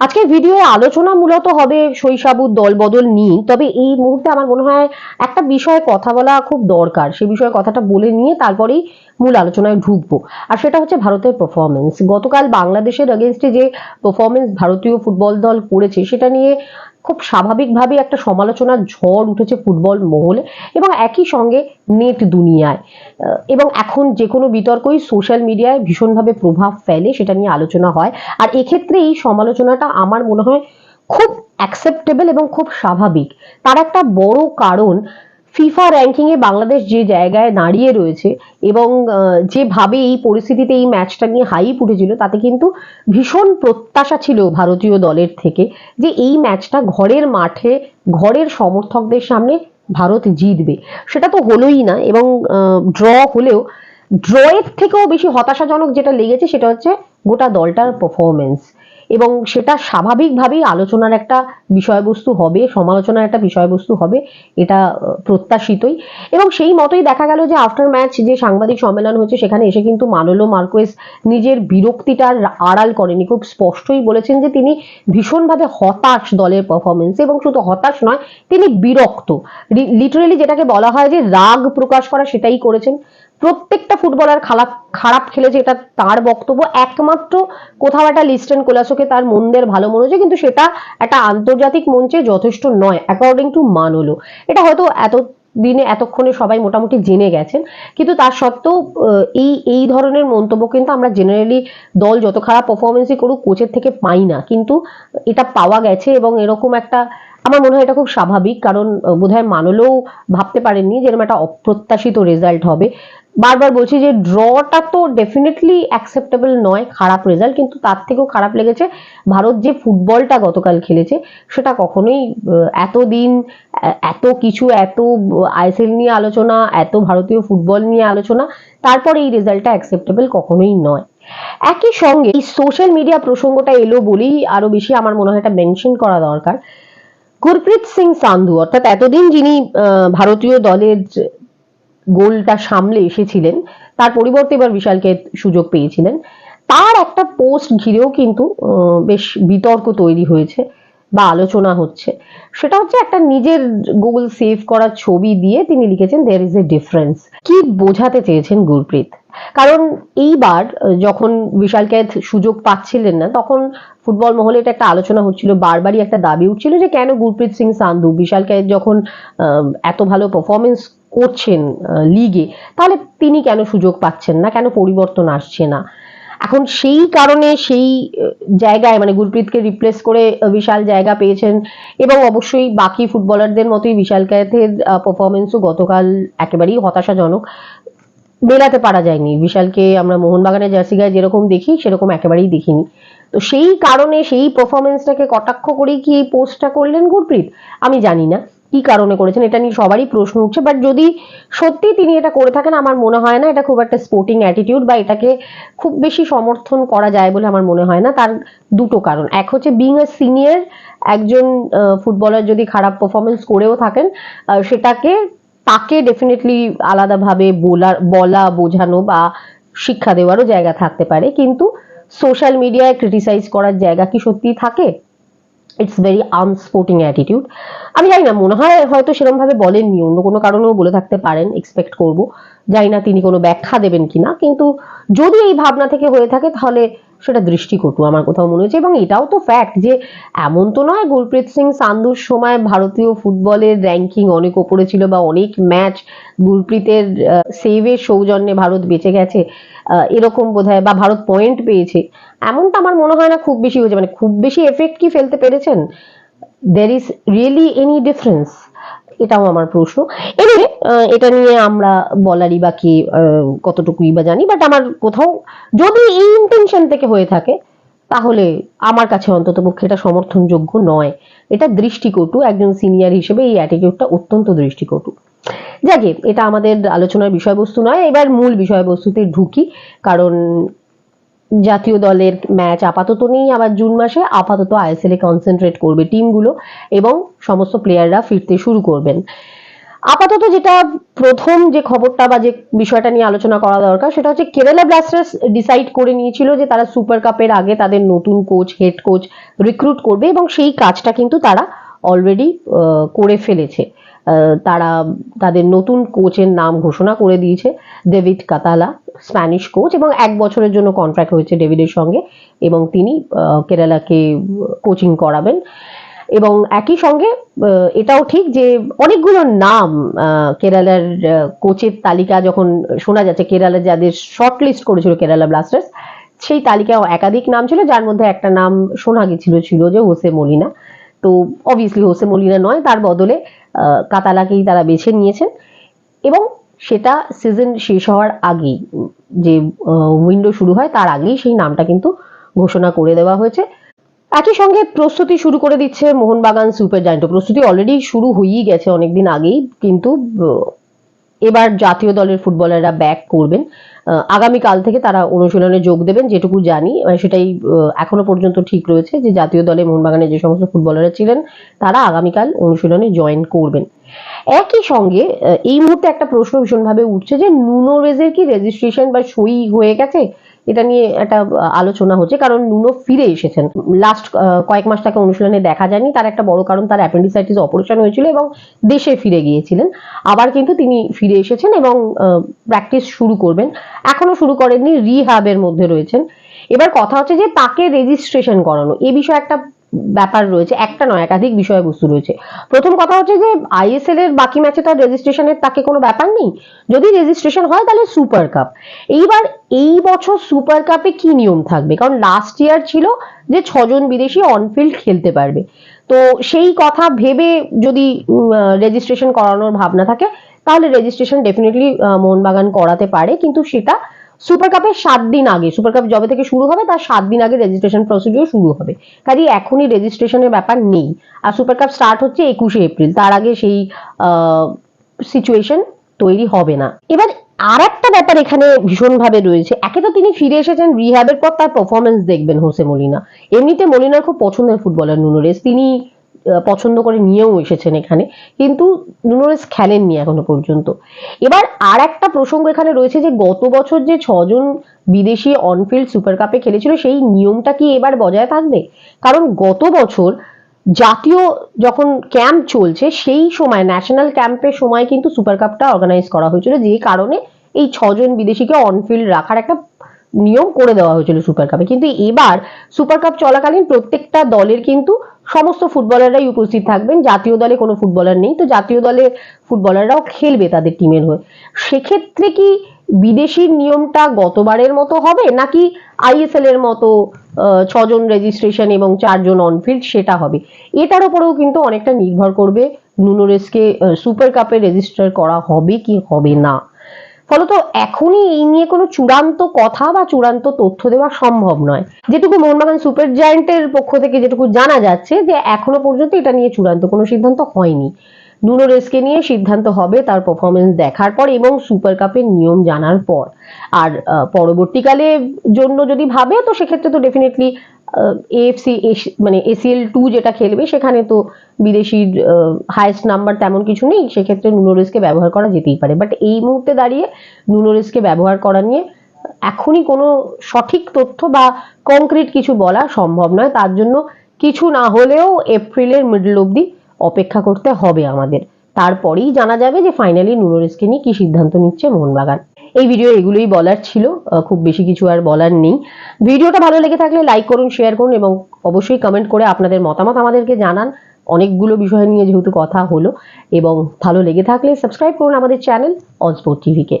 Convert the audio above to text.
আজকের ভিডিওয়ে আলোচনা মূলত হবে শৈশাবুর দলবদল নিয়ে। তবে এই মুহূর্তে আমার মনে হয় একটা বিষয়ে কথা বলা খুব দরকার। সে বিষয়ে কথাটা বলে নিয়ে তারপরেই মূল আলোচনায় ঢুকবো। আর সেটা হচ্ছে ভারতের পারফরমেন্স গতকাল বাংলাদেশের অগেনস্টে যে পারফরমেন্স ভারতীয় ফুটবল দল করেছে, সেটা নিয়ে খুব স্বাভাবিকভাবে একটা সমালোচনার ঝড় উঠেছে ফুটবল মহলে এবং একই সঙ্গে নেট দুনিয়ায়। এবং এখন যে কোনো বিতর্কই সোশ্যাল মিডিয়ায় ভীষণভাবে প্রভাব ফেলে, সেটা নিয়ে আলোচনা হয়। আর এক্ষেত্রে এই সমালোচনাটা আমার মনে হয় খুব অ্যাকসেপ্টেবল এবং খুব স্বাভাবিক। তার একটা বড় কারণ ফিফা র্যাঙ্কিংয়ে বাংলাদেশ যে জায়গায় দাঁড়িয়ে রয়েছে এবং যেভাবে এই পরিস্থিতিতে এই ম্যাচটা নিয়ে হাইপ উঠেছিল, তাতে কিন্তু ভীষণ প্রত্যাশা ছিল ভারতীয় দলের থেকে যে এই ম্যাচটা ঘরের মাঠে, ঘরের সমর্থকদের সামনে ভারত জিতবে। সেটা তো হলোই না এবং ড্র হলেও ড্রয়ের থেকেও বেশি হতাশাজনক যেটা লেগেছে সেটা হচ্ছে গোটা দলটার পারফরমেন্স এবং সেটা স্বাভাবিকভাবেই আলোচনার একটা বিষয়বস্তু হবে, সমালোচনার একটা বিষয়বস্তু হবে, এটা প্রত্যাশিতই। এবং সেই মতোই দেখা গেল যে আফটার ম্যাচ যে সাংবাদিক সম্মেলন হয়েছে, সেখানে এসে কিন্তু মানোলো মার্কোয়েস নিজের বিরক্তিটার আড়াল করেনি। খুব স্পষ্টই বলেছেন যে তিনি ভীষণভাবে হতাশ দলের পারফরমেন্স এবং শুধু হতাশ নয়, তিনি বিরক্ত। লিটারেলি যেটাকে বলা হয় যে রাগ প্রকাশ করা সেটাই করেছেন। প্রত্যেকটা ফুটবলার খারাপ খারাপ খেলেছে, এটা তার বক্তব্য। একমাত্র কোথাও একটা লিস্টেন কোলাসোকে তার মন্দের ভালো মনে হয়েছে কিন্তু সেটা একটা আন্তর্জাতিক মঞ্চে যথেষ্ট নয় অ্যাকর্ডিং টু মানলো। এটা হয়তো এত দিনে এতক্ষণে সবাই মোটামুটি জেনে গেছেন, কিন্তু তার সত্ত্বেও এই এই ধরনের মন্তব্য কিন্তু আমরা জেনারেলি দল যত খারাপ পারফরমেন্সই করুক, কোচের থেকে পাই না। কিন্তু এটা পাওয়া গেছে এবং এরকম একটা, আমার মনে হয় এটা খুব স্বাভাবিক, কারণ বোধহয় মানলেও ভাবতে পারেননি যে এরকম একটা অপ্রত্যাশিত রেজাল্ট হবে। বারবার বলছি যে ড্রটা তো ডেফিনেটলি অ্যাকসেপ্টেবল নয়, খারাপ রেজাল্ট কিন্তু তার থেকেও খারাপ লেগেছে। ভারত যে ফুটবলটা গতকাল খেলেছে, সেটা কখনোই এতদিন এত কিছু, এত আইএসএল নিয়ে আলোচনা, এত ভারতীয় ফুটবল নিয়ে আলোচনা, তারপরে এই রেজাল্টটা অ্যাকসেপ্টেবল কখনোই নয়। একই সঙ্গে এই সোশ্যাল মিডিয়া প্রসঙ্গটা এলো বলেই আরও বেশি আমার মনে হয় এটা মেনশন করা দরকার। গুরপ্রীত সিং সান্ধু, অর্থাৎ এতদিন যিনি ভারতীয় দলের গোলটা সামলে এসেছিলেন। তার পরিবর্তে এবার বিশালকে সুযোগ পেয়েছিলেন। তার একটা পোস্ট ঘিরেও কিন্তু বেশ বিতর্ক তৈরি হয়েছে বা আলোচনা হচ্ছে। সেটা হচ্ছে একটা নিজের গুগল সেভ করা ছবি দিয়ে তিনি লিখেছেন দেয়ার ইজ এ ডিফারেন্স কি বোঝাতে চেয়েছেন গুরপ্রীত? কারণ এইবার যখন বিশাল বিশালকে সুযোগ পাচ্ছিলেন না তখন ফুটবল মহলে এটা একটা আলোচনা হচ্ছিল বারবারই একটা দাবি উঠছিল যে কেন গুরপ্রীত সিং সান্ধু? বিশালকে যখন আহ, এত ভালো পারফরমেন্স করছেন লিগে, তাহলে তিনি কেন সুযোগ পাচ্ছেন না? কেন পরিবর্তন আসছে না? এখন সেই কারণে সেই জায়গায় মানে গুরপ্রীতকে রিপ্লেস করে বিশাল জায়গা পেয়েছেন এবং অবশ্যই বাকি ফুটবলারদের মতোই বিশাল ক্যাথের পারফরমেন্সও গতকাল একেবারেই হতাশাজনক। মেলাতে পারা যায়নি। বিশালকে আমরা মোহনবাগানের জার্সি গায়ে যেরকম দেখি, সেরকম একেবারেই দেখিনি। তো সেই কারণে সেই পারফরমেন্সটাকে কটাক্ষ করেই কি এই পোস্টটা করলেন গুরপ্রীত? আমি জানি না। কি কারণে করেছেন এটা নিয়ে সবারই প্রশ্ন উঠছে। বাট যদি সত্যি তিনি এটা করে থাকেন, আমার মনে হয় না এটা খুব একটা স্পোর্টিং অ্যাটিটিউড বা এটাকে খুব বেশি সমর্থন করা যায় বলে আমার মনে হয় না। তার দুটো কারণ। এক হচ্ছে বিং এ সিনিয়র একজন ফুটবলার যদি খারাপ পারফরমেন্স করেও থাকেন সেটাকে তাকে ডেফিনেটলি আলাদাভাবে বলার, বলা, বোঝানো বা শিক্ষা দেওয়ারও জায়গা থাকতে পারে। কিন্তু সোশ্যাল মিডিয়ায় ক্রিটিসাইজ করার জায়গা কি সত্যি থাকে? ইটস ভেরি আনস্পোর্টিং অ্যাটিটিউড আমি জানি না, মনে হয় হয়তো সেরকম ভাবে বলেননি, অন্য কোনো কারণেও বলে থাকতে পারেন এক্সপেক্ট করব। জানি না তিনি কোনো ব্যাখ্যা দেবেন কিনা, কিন্তু যদি এই ভাবনা থেকে হয়ে থাকে, তাহলে সেটা দৃষ্টিকটু আমার কোথাও মনে হয়েছে। এবং এটাও তো ফ্যাক্ট যে এমন তো নয় গুরপ্রীত সিং সান্ধুর সময় ভারতীয় ফুটবলের র্যাঙ্কিং অনেক ওপরে ছিল বা অনেক ম্যাচ গুরপ্রীতের সেভের সৌজন্যে ভারত বেঁচে গেছে এরকম বোধহয় বা ভারত পয়েন্ট পেয়েছে। এমনটা আমার মনে হয় না খুব বেশি হয়েছে। মানে খুব বেশি এফেক্ট কি ফেলতে পেরেছেন? There is really any difference এটাও আমার প্রশ্ন। এনিওয়ে এটা নিয়ে আমরা বলারই বা কি কতটুকুই বা জানি বাট আমার কোথাও যদি এই ইন্টেনশন থেকে হয়ে থাকে, তাহলে আমার কাছে অন্তত পক্ষে এটা সমর্থনযোগ্য নয়। এটা দৃষ্টিকটু, একজন সিনিয়র হিসেবে এই অ্যাটিটিউডটা অত্যন্ত দৃষ্টিকটু। যাকে এটা আমাদের আলোচনার বিষয়বস্তু নয়, এবার মূল বিষয়বস্তুতে ঢুকি, কারণ জাতীয় দলের ম্যাচ আপাতত নেই আবার জুন মাসে, আপাতত আইএসএল এ কনসেন্ট্রেট করবে টিমগুলো এবং সমস্ত প্লেয়াররা ফিরতে শুরু করবেন। আপাতত যেটা প্রথম যে খবরটা বা যে বিষয়টা নিয়ে আলোচনা করা দরকার, সেটা হচ্ছে কেরালা ব্লাস্টার্স ডিসাইড করে নিয়েছিল যে তারা সুপার কাপের আগে তাদের নতুন কোচ হেড কোচ রিক্রুট করবে এবং সেই কাজটা কিন্তু তারা অলরেডি করে ফেলেছে। তারা তাদের নতুন কোচের নাম ঘোষণা করে দিয়েছে ডেভিড কাতালা স্প্যানিশ কোচ এবং এক বছরের জন্য কন্ট্রাক্ট হয়েছে ডেভিডের সঙ্গে এবং তিনি কেরালাকে কোচিং করাবেন। এবং একই সঙ্গে এটাও ঠিক যে অনেকগুলো নাম কেরালার কোচের তালিকা যখন শোনা যাচ্ছে, কেরালা যাদের শর্ট লিস্ট করেছিল কেরালা ব্লাস্টার্স, সেই তালিকায় একাধিক নাম ছিল, যার মধ্যে একটা নাম শোনা গেছিল, ছিল যে হোসে মলিনা। তো অবভিয়াসলি হোসে মলিনা নয়, তার বদলে কাতালাকেই তারা বেছে নিয়েছেন। এবং সেটা সিজন শেষ হওয়ার আগেই, যে উইন্ডো শুরু হয়, তার আগেই সেই নামটা কিন্তু ঘোষণা করে দেওয়া হয়েছে। একই সঙ্গে প্রস্তুতি শুরু করে দিচ্ছে মোহনবাগান সুপার জায়েন্ট। প্রস্তুতি অলরেডি শুরু হয়েই গেছে অনেকদিন আগেই, কিন্তু এবার জাতীয় দলের ফুটবলাররা ব্যাক করবেন। আগামীকাল থেকে তারা অনুশীলনে যোগ দেবেন, যেটুকু জানি। সেটাই এখনও পর্যন্ত ঠিক রয়েছে যে জাতীয় দলে মোহনবাগানে যে সমস্ত ফুটবলাররা ছিলেন, তারা আগামীকাল অনুশীলনে জয়েন করবেন। একই সঙ্গে এই মুহূর্তে একটা প্রশ্ন ভীষণভাবে উঠছে যে নুনো রেজের কি রেজিস্ট্রেশন বা সই হয়ে গেছে? এটা নিয়ে একটা আলোচনা হচ্ছে। কারণ নুনো ফিরে এসেছেন। লাস্ট কয়েক মাস তাকে অনুশীলনে দেখা যায়নি। তার একটা বড় কারণ, তার অ্যাপেন্ডিসাইটিস অপারেশন হয়েছিল এবং দেশে ফিরে গিয়েছিলেন। আবার কিন্তু তিনি ফিরে এসেছেন এবং প্র্যাকটিস শুরু করবেন। এখনও শুরু করেননি রিহাবের মধ্যে রয়েছেন। এবার কথা হচ্ছে যে তাকে রেজিস্ট্রেশন করানো। এ বিষয়ে একটা ব্যাপার রয়েছে, একটা নয়, একাধিক বিষয়বস্তু রয়েছে। প্রথম কথা হচ্ছে যে আইএসএল এর বাকি ম্যাচে তার রেজিস্ট্রেশনের তাকে কোনো ব্যাপার নেই। যদি রেজিস্ট্রেশন হয়, তাহলে সুপার কাপ এইবার এই বছর সুপার কাপে কি নিয়ম থাকবে? কারণ লাস্ট ইয়ার ছিল যে, ছজন বিদেশি অনফিল্ড খেলতে পারবে। তো সেই কথা ভেবে যদি রেজিস্ট্রেশন করানোর ভাবনা থাকে, তাহলে রেজিস্ট্রেশন ডেফিনেটলি মোহনবাগান করাতে পারে। কিন্তু সেটা সুপার কাপের সাত দিন আগে সুপার কাপ যবে থেকে শুরু হবে, তার সাত দিন আগে রেজিস্ট্রেশন প্রসিডিওর শুরু হবে। কাজে এখনই রেজিস্ট্রেশনের ব্যাপার নেই। আর সুপার কাপ স্টার্ট হচ্ছে একুশে এপ্রিল তার আগে সেই সিচুয়েশন তৈরি হবে না। এবার আর একটা ব্যাপার এখানে ভীষণভাবে রয়েছে। একে তো তিনি ফিরে এসেছেন রিহ্যাবের পর, তার পারফরমেন্স দেখবেন হোসে মলিনা। এমনিতে মলিনার খুব পছন্দের ফুটবলার নুনোরেস তিনি পছন্দ করে নিয়েও এসেছেন এখানে। কিন্তু নুনোরেস খেলেননি এখনও পর্যন্ত। এবার আর একটা প্রসঙ্গ এখানে রয়েছে যে, গত বছর যে ছজন বিদেশি অনফিল্ড সুপার কাপে খেলেছিল, সেই নিয়মটা কি এবার বজায় থাকবে? কারণ গত বছর জাতীয় যখন ক্যাম্প চলছে, সেই সময় ন্যাশনাল ক্যাম্পের সময় কিন্তু সুপার কাপটা অর্গানাইজ করা হয়েছিল। যে কারণে এই ছজন বিদেশিকে অনফিল্ড রাখার একটা নিয়ম করে দেওয়া হয়েছিল সুপার কাপে কিন্তু এবার সুপার কাপ চলাকালীন প্রত্যেকটা দলের কিন্তু সমস্ত ফুটবলাররাই উপস্থিত থাকবেন। জাতীয় দলে কোনো ফুটবলার নেই। তো জাতীয় দলে ফুটবলাররাও খেলবে তাদের টিমের হয়ে। সেক্ষেত্রে কি বিদেশির নিয়মটা গতবারের মতো হবে নাকি আইএসএল এর মতো ছজন রেজিস্ট্রেশন এবং চারজন অনফিল্ড সেটা হবে? এটার উপরেও কিন্তু অনেকটা নির্ভর করবে নুনোরেসকে সুপার কাপে রেজিস্টার করা হবে কি হবে না। ফলত এখনই এই নিয়ে কোনো চূড়ান্ত কথা বা চূড়ান্ত তথ্য দেওয়া সম্ভব নয়। যেটুকু মোহনবাগান সুপার জায়েন্টের পক্ষ থেকে যেটুকু জানা যাচ্ছে যে এখনও পর্যন্ত এটা নিয়ে চূড়ান্ত কোনো সিদ্ধান্ত হয়নি। নুনো রেসকে নিয়ে সিদ্ধান্ত হবে তার পারফরমেন্স দেখার পর এবং সুপার কাপের নিয়ম জানার পর। আর পরবর্তীকালে জন্য যদি ভাবে, তো সেক্ষেত্রে তো ডেফিনেটলি এএফসি মানে এসিএল টু যেটা খেলবে, সেখানে তো বিদেশির হায়েস্ট নাম্বার তেমন কিছু নেই, সেক্ষেত্রে নুনোরেসকে ব্যবহার করা যেতেই পারে। বাট এই মুহূর্তে দাঁড়িয়ে নুনোরেসকে ব্যবহার করা নিয়ে এখনই কোনো সঠিক তথ্য বা কংক্রিট কিছু বলা সম্ভব নয়। তার জন্য কিছু না হলেও এপ্রিলের মিডল অবধি অপেক্ষা করতে হবে আমাদের। তারপরেই জানা যাবে যে ফাইনালি নুনোরেসকে নিয়ে কি সিদ্ধান্ত নিচ্ছে মোহনবাগান। এই ভিডিও এগুলোই বলার ছিল খুব বেশি কিছু আর বলার নেই। ভিডিওটা ভালো লেগে থাকলে লাইক করুন শেয়ার করুন এবং অবশ্যই কমেন্ট করে আপনাদের মতামত আমাদেরকে জানান। অনেকগুলো বিষয় নিয়ে যেহেতু কথা হলো এবং ভালো লেগে থাকলে সাবস্ক্রাইব করুন আমাদের চ্যানেল অনস্পোর্ট টিভিকে